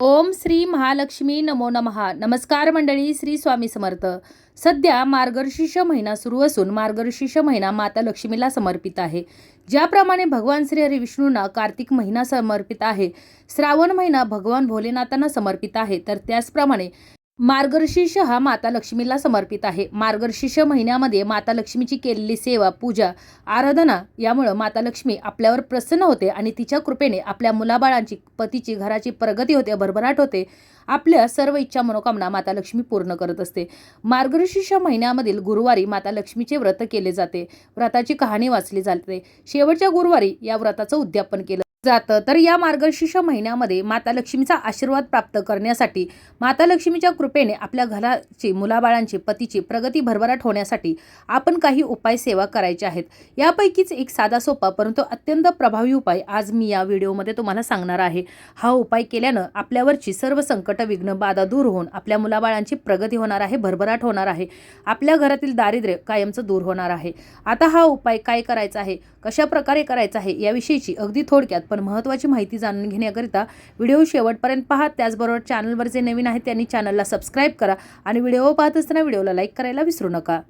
ओम श्री महालक्ष्मी नमो नमहा नमस्कार मंडळी श्री स्वामी समर्थ. सध्या मार्गशीर्ष महिना सुरू असून मार्गशीर्ष महिना माता लक्ष्मीला समर्पित आहे. ज्याप्रमाणे भगवान श्री हरी विष्णूंना कार्तिक महिना समर्पित आहे श्रावण महिना भगवान भोलेनाथांना समर्पित आहे तर त्याचप्रमाणे मार्गशीर्ष हा माता लक्ष्मीला समर्पित आहे. मार्गशीर्ष महिन्यामध्ये माता लक्ष्मीची केलेली सेवा पूजा आराधना यामुळं माता लक्ष्मी आपल्यावर प्रसन्न होते आणि तिच्या कृपेने आपल्या मुलाबाळांची पतीची घराची प्रगती होते भरभराट होते. आपल्या सर्व इच्छा मनोकामना माता लक्ष्मी पूर्ण करत असते. मार्गशीर्ष महिन्यामधील गुरुवारी माता लक्ष्मीचे व्रत केले जाते. व्रताची कहाणी वाचली जाते. शेवटच्या गुरुवारी या व्रताचं उद्यापन केलं जातं. तर या मार्गशीर्ष महिन्यामध्ये माता लक्ष्मीचा आशीर्वाद प्राप्त करण्यासाठी माता लक्ष्मीच्या कृपेने आपल्या घराची मुलाबाळांची पतीची प्रगती भरभराट होण्यासाठी आपण काही उपाय सेवा करायचे आहेत. यापैकीच एक साधा सोपा परंतु अत्यंत प्रभावी उपाय आज मी या व्हिडिओमध्ये तुम्हाला सांगणार आहे. हा उपाय केल्यानं आपल्यावरची सर्व संकट विघ्न बाधा दूर होऊन आपल्या मुलाबाळांची प्रगती होणार आहे भरभराट होणार आहे. आपल्या घरातील दारिद्र्य कायमचं दूर होणार आहे. आता हा उपाय काय करायचा आहे? कशा प्रकारे करायचा आहे? याविषयीची अगदी थोडक्यात पण महत्त्वाची माहिती जाणून घेण्याकरिता व्हिडिओ शेवटपर्यंत पहा. त्याचबरोबर चॅनलवर जे नवीन आहेत त्यांनी चॅनलला सबस्क्राईब करा आणि व्हिडिओ पाहत असताना व्हिडिओला लाईक करायला विसरू नका.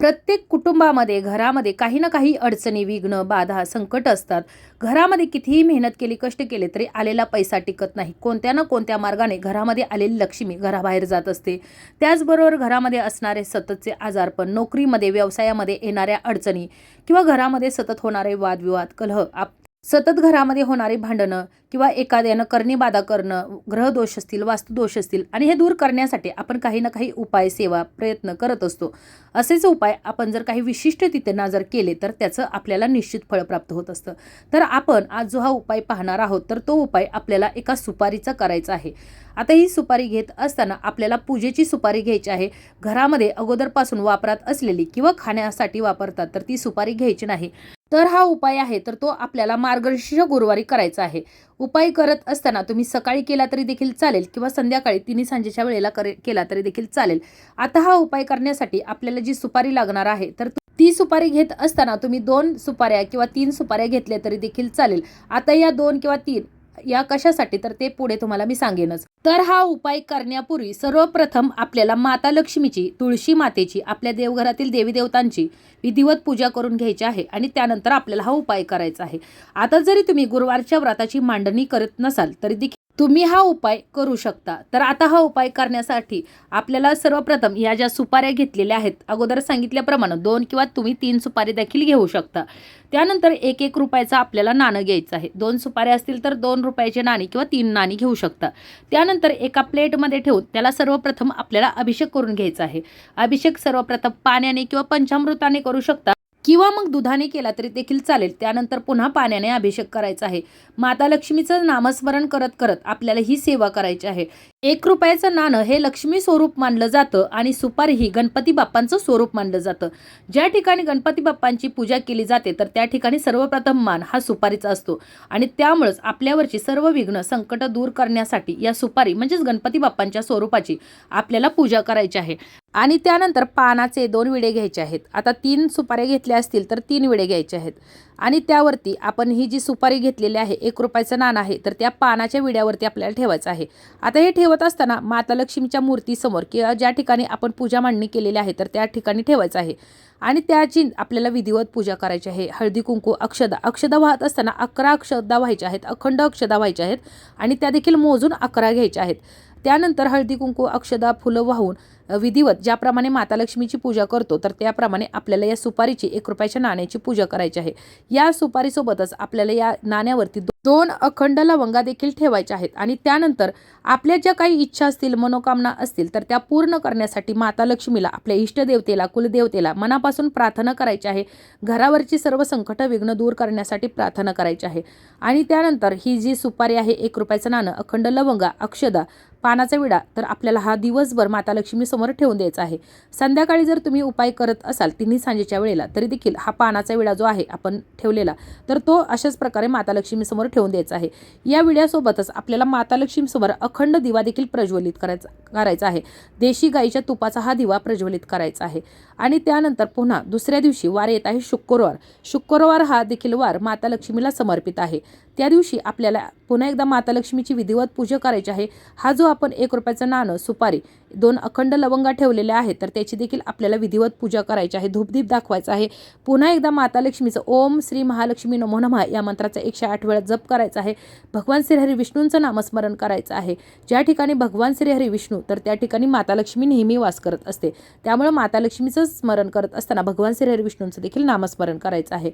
प्रत्येक कुटुंबामध्ये घरामध्ये काही ना काही अडचणी विघ्न बाधा संकट असतात. घरामध्ये कितीही मेहनत केली कष्ट केले तरी आलेला पैसा टिकत नाही. कोणत्या ना कोणत्या मार्गाने घरामध्ये आलेली लक्ष्मी घराबाहेर जात असते. त्याचबरोबर घरामध्ये असणारे सततचे आजारपण नोकरीमध्ये व्यवसायामध्ये येणाऱ्या अडचणी किंवा घरामध्ये सतत होणारे वादविवाद कलह आप सतत घरामध्ये होणारी भांडणं किंवा एखाद्यानं करणीबाधा करणं ग्रहदोष असतील वास्तुदोष असतील आणि हे दूर करण्यासाठी आपण काही ना काही उपाय सेवा प्रयत्न करत असतो. असेच उपाय आपण जर काही विशिष्ट तिथेना जर केले तर त्याचं आपल्याला निश्चित फळ प्राप्त होत असतं. तर आपण आज जो हा उपाय पाहणार आहोत तर तो उपाय आपल्याला एका सुपारीचा करायचा आहे. आता ही सुपारी घेत असताना आपल्याला पूजेची सुपारी घ्यायची आहे. घरामध्ये अगोदरपासून वापरात असलेली किंवा खाण्यासाठी वापरतात तर ती सुपारी घ्यायची नाही. तर हा उपाय आहे तर तो आपल्याला मार्गशीर्ष गुरुवारी करायचा आहे. उपाय करत असताना तुम्ही सकाळी केला तरी देखील चालेल किंवा संध्याकाळी तिन्ही सांजेच्या वेळेला करे केला तरी देखील चालेल. आता हा उपाय करण्यासाठी आपल्याला जी सुपारी लागणार आहे तर ती सुपारी घेत असताना तुम्ही दोन सुपाऱ्या किंवा तीन सुपाऱ्या घेतल्या तरी देखील चालेल. आता या दोन किंवा तीन या कशासाठी तर ते पुढे तुम्हाला मी सांगेनच. तर हा उपाय करण्यापूर्वी सर्वप्रथम आपल्याला माता लक्ष्मीची तुळशी मातेची आपल्या देवघरातील देवी देवतांची विधिवत पूजा करून घ्यायची आहे आणि त्यानंतर आपल्याला हा उपाय करायचा आहे. आता जरी तुम्ही गुरुवारच्या व्रताची मांडणी करत नसाल तरी देखील तुम्ही हा उपाय करू शकता. तर आता हा उपाय करण्यासाठी आपल्याला सर्वप्रथम या ज्या सुपाऱ्या घेतलेल्या आहेत अगोदर सांगितल्याप्रमाणे दोन किंवा तुम्ही तीन सुपारी देखील घेऊ शकता. त्यानंतर एक एक रुपयाचा आपल्याला नाणं घ्यायचं आहे. दोन सुपाऱ्या असतील तर दोन रुपयाचे नाणी किंवा तीन नाणी घेऊ शकता. त्यानंतर एका प्लेटमध्ये ठेवून त्याला सर्वप्रथम आपल्याला अभिषेक करून घ्यायचा आहे. अभिषेक सर्वप्रथम पाण्याने किंवा पंचामृताने करू शकता. किंवा मग दुधाने केला तरी देखील चालेल. त्यानंतर पुन्हा पाण्याने अभिषेक करायचा आहे. माता लक्ष्मीचं नामस्मरण करत करत आपल्याला ही सेवा करायची आहे. एक रुपयाचं नाणं हे लक्ष्मी स्वरूप मानलं जातं आणि सुपारी ही गणपती बाप्पांचं स्वरूप मानलं जातं. ज्या ठिकाणी गणपती बाप्पांची पूजा केली जाते तर त्या ठिकाणी सर्वप्रथम मान हा सुपारीचा असतो. आणि त्यामुळेच आपल्यावरची सर्व विघ्न संकट दूर करण्यासाठी या सुपारी म्हणजेच गणपती बाप्पांच्या स्वरूपाची आपल्याला पूजा करायची आहे. आणि त्यानंतर पानाचे दोन विडे घ्यायचे आहेत. आता तीन सुपाऱ्या घेतल्या असतील तर तीन विडे घ्यायचे आहेत. आणि त्यावरती आपण ही जी सुपारी घेतलेली आहे एक रुपयाचं नाणं आहे तर त्या पानाच्या विड्यावरती आपल्याला ठेवायचं आहे. आता हे ठेवत असताना माता लक्ष्मीच्या मूर्तीसमोर किंवा ज्या ठिकाणी आपण पूजा मांडणी केलेली आहे तर त्या ठिकाणी ठेवायचं आहे. आणि त्याची आपल्याला विधिवत पूजा करायची आहे. हळदी कुंकू अक्षदा अक्षदा वाहत असताना अकरा अक्षदा व्हायच्या आहेत अखंड अक्षदा व्हायच्या आहेत. आणि त्या देखील मोजून अकरा घ्यायच्या आहेत. त्यानंतर हळदी कुंकू अक्षदा फुलं वाहून विधिवत ज्याप्रमाणे माता लक्ष्मीची पूजा करतो तर त्याप्रमाणे आपल्याला या सुपारीची एक रुपयाच्या नाण्याची पूजा करायची आहे. या सुपारीसोबतच आपल्याला या नाण्यावरती दोन अखंड लवंगा देखील ठेवायच्या आहेत. आणि त्यानंतर आपल्या ज्या काही इच्छा असतील मनोकामना असतील तर त्या पूर्ण करण्यासाठी माता लक्ष्मीला आपल्या इष्टदेवतेला कुलदेवतेला मनापासून प्रार्थना करायची आहे. घरावरची सर्व संकट विघ्न दूर करण्यासाठी प्रार्थना करायची आहे. आणि त्यानंतर ही जी सुपारी आहे एक रुपयाचं नाणं अखंड लवंगा अक्षदा पानाचा विडा तर आपल्याला हा दिवसभर माता लक्ष्मी समोर ठेवून द्यायचा आहे. संध्याकाळी जर तुम्ही उपाय करत असाल तिन्ही सांजेच्या वेळेला तरी देखील हा पानाचा विडा जो आहे आपण ठेवलेला तर तो अशाच प्रकारे माता लक्ष्मी समोर ठेवून द्यायचा आहे. या विड्यासोबतच आपल्याला माता लक्ष्मी समोर अखंड दिवा देखील प्रज्वलित करायचा करायचा आहे. देशी गाईच्या तुपाचा हा दिवा प्रज्वलित करायचा आहे. आणि त्यानंतर पुन्हा दुसऱ्या दिवशी वार येत आहे शुक्रवार. शुक्रवार हा देखील वार माता लक्ष्मीला समर्पित आहे. त्या दिवशी आपल्याला पुन्हा एकदा माता लक्ष्मीची विधिवत पूजा करायची आहे. हा जो आपण एक रुपयाचं नाणं सुपारी दोन अखंड लवंगा ठेवलेल्या आहेत तर त्याची देखील आपल्याला विधिवत पूजा करायची आहे धूपदीप दाखवायचा आहे. पुन्हा एकदा माता लक्ष्मीचं ओम श्री महालक्ष्मी नमो नमः या मंत्राचा एकशे आठ वेळा जप करायचा आहे. भगवान श्रीहरी विष्णूंचं नामस्मरण करायचं आहे. ज्या ठिकाणी भगवान श्रीहरी विष्णू तर त्या ठिकाणी माता लक्ष्मी नेहमी वास करत असते. त्यामुळे माता लक्ष्मीचं स्मरण करत असताना भगवान श्रीहरी विष्णूंचं देखील नामस्मरण करायचं आहे.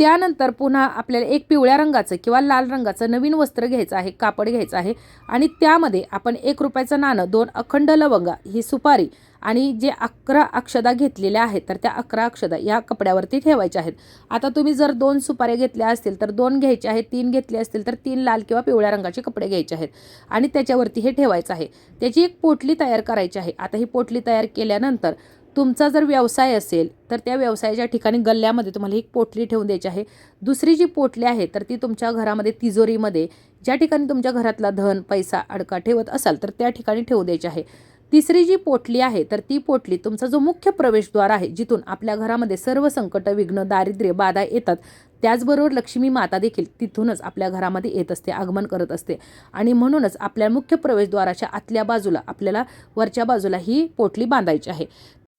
त्यानंतर पुन्हा आपल्याला एक पिवळ्या रंगाचं किंवा लाल रंगाचं नवीन वस्त्र घ्यायचं आहे कापड घ्यायचं आहे. आणि त्यामध्ये आपण एक रुपयाचं नाणं दोन अखंड लवंगा ही सुपारी आणि जे अकरा अक्षदा घेतलेल्या आहेत तर त्या अकरा अक्षदा या कपड्यावरती ठेवायच्या आहेत. आता तुम्ही जर दोन सुपाऱ्या घेतल्या असतील तर दोन घ्यायचे आहेत तीन घेतले असतील तर तीन लाल किंवा पिवळ्या रंगाचे कपडे घ्यायचे आहेत. आणि त्याच्यावरती हे ठेवायचं आहे. त्याची एक पोटली तयार करायची आहे. आता ही पोटली तयार केल्यानंतर तुमचा जर व्यवसाय असेल तर त्या व्यवसायाच्या ठिकाणी गल्ल्यामध्ये तुम्हाला एक पोटली ठेवून द्यायची आहे. दुसरी जी पोटली आहे तर ती तुमच्या घरामध्ये तिजोरीमध्ये ज्या ठिकाणी तुमच्या घरातला धन पैसा अडका ठेवत असाल तर त्या ठिकाणी ठेवू द्यायची आहे. तिसरी जी पोटली आहे तर ती पोटली तुमचा जो मुख्य प्रवेशद्वार आहे जिथून आपल्या घरामध्ये सर्व संकट विघ्न दारिद्र्य बाधा येतात त्याचबरोबर लक्ष्मी माता देखील तिथूनच आपल्या घरामध्ये येत असते आगमन करत असते. आणि म्हणूनच आपल्या मुख्य प्रवेशद्वाराच्या आतल्या बाजूला आपल्याला वरच्या बाजूला ही पोटली बांधायची आहे.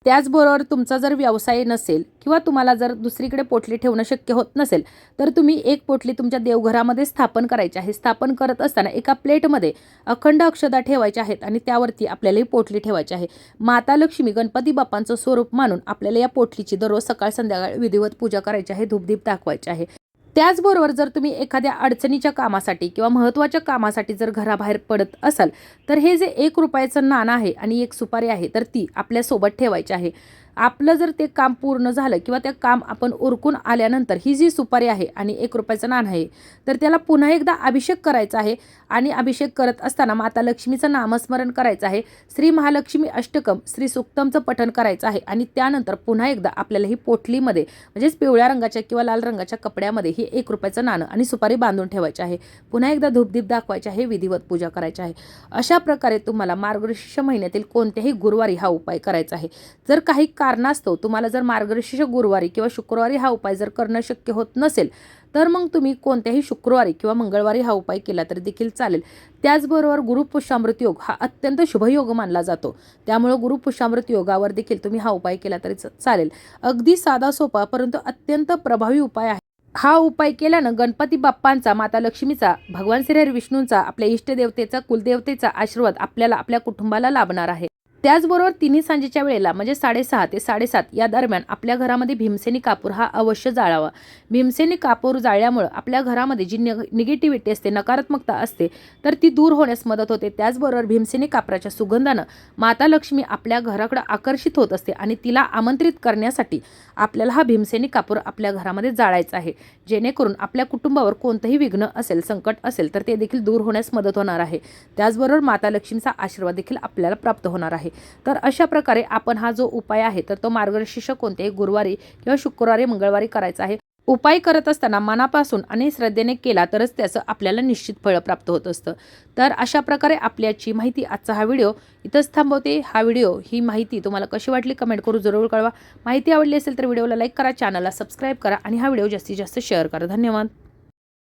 त्याचबरोबर तुमचा जर व्यवसाय नसेल किंवा तुम्हाला जर दुसरीकडे पोटली ठेवणं शक्य होत नसेल तर तुम्ही एक पोटली तुमच्या देवघरामध्ये स्थापन करायची आहे. स्थापन करत असताना एका प्लेटमध्ये अखंड अक्षदा ठेवायच्या आहेत आणि त्यावरती आपल्याला ही पोटली ठेवायची आहे. माता लक्ष्मी गणपती बाप्पांचं स्वरूप मानून आपल्याला या पोटलीची दररोज सकाळ संध्याकाळ विधिवत पूजा करायची आहे धूपदीप दाखवायची आहे. त्याचबरोबर जर तुम्ही एखाद्या अडचणीच्या कामासाठी किंवा महत्त्वाच्या कामासाठी जर घराबाहेर पडत असाल तर हे जे एक रुपयाचं नाणं आहे आणि एक सुपारी आहे तर ती आपल्यासोबत ठेवायची आहे. आपलं जर ते काम पूर्ण झालं किंवा ते काम आपण उरकून आल्यानंतर ही जी सुपारी आहे आणि एक रुपयाचं नाणं आहे तर त्याला पुन्हा एकदा अभिषेक करायचा आहे आणि अभिषेक करत असताना माता लक्ष्मीचं नामस्मरण करायचं आहे श्री महालक्ष्मी अष्टकम श्री सुक्तमचं पठण करायचं आहे आणि त्यानंतर पुन्हा एकदा आपल्याला ही पोटलीमध्ये म्हणजेच पिवळ्या रंगाच्या किंवा लाल रंगाच्या कपड्यामध्ये ही एक रुपयाचं नाणं आणि सुपारी बांधून ठेवायची आहे. पुन्हा एकदा धूपदीप दाखवायचे आहे विधिवत पूजा करायची आहे. अशा प्रकारे तुम्हाला मार्गशीर्ष महिन्यातील कोणत्याही गुरुवारी हा उपाय करायचा आहे. जर काही कारणास्तव तुम्हाला जर मार्गशीर्ष गुरुवारी किंवा शुक्रवारी हा उपाय जर करणं शक्य होत नसेल तर मग तुम्ही कोणत्याही शुक्रवारी किंवा मंगळवारी हा उपाय केला तरी देखील चालेल. त्याचबरोबर गुरुपुष्यामृत योग हा अत्यंत शुभयोग मानला जातो. त्यामुळं गुरुपुष्यामृत योगावर देखील तुम्ही हा उपाय केला तरी च- चालेल. अगदी साधा सोपा परंतु अत्यंत प्रभावी उपाय आहे. हा उपाय केल्यानं गणपती बाप्पांचा माता लक्ष्मीचा भगवान श्रीहरी विष्णूंचा आपल्या इष्टदेवतेचा कुलदेवतेचा आशीर्वाद आपल्याला आपल्या कुटुंबाला लाभणार आहे. त्याचबरोबर तिन्ही सांजेच्या वेळेला म्हणजे साडेसहा ते साडेसात या दरम्यान आपल्या घरामध्ये भीमसेनी कापूर हा अवश्य जाळावा. भीमसेनी कापूर जाळल्यामुळं आपल्या घरामध्ये जी निग निगेटिव्हिटी असते नकारात्मकता असते तर ती दूर होण्यास मदत होते. त्याचबरोबर भीमसेनी कापराच्या सुगंधानं माता लक्ष्मी आपल्या घराकडं आकर्षित होत असते आणि तिला आमंत्रित करण्यासाठी आपल्याला हा भीमसेनी कापूर आपल्या घरामध्ये जाळायचा आहे. जेणेकरून आपल्या कुटुंबावर कोणतंही विघ्न असेल संकट असेल तर ते देखील दूर होण्यास मदत होणार आहे. त्याचबरोबर माता लक्ष्मीचा आशीर्वाद देखील आपल्याला प्राप्त होणार आहे. तर अशा प्रकारे आपण हा जो उपाय आहे तर तो मार्गशीर्ष कोणत्याही गुरुवारी किंवा शुक्रवारी मंगळवारी करायचा आहे. उपाय करत असताना मनापासून आणि श्रद्धेने केला तरच त्याचं आपल्याला निश्चित फळ प्राप्त होत असतं. तर अशा प्रकारे आपल्याची माहिती आजचा हा व्हिडिओ इथंच थांबवते. हा व्हिडिओ ही माहिती तुम्हाला कशी वाटली कमेंट करू जरूर कळवा. माहिती आवडली असेल तर व्हिडिओला लाईक करा चॅनलला सबस्क्राईब करा आणि हा व्हिडिओ जास्तीत जास्त शेअर करा. धन्यवाद.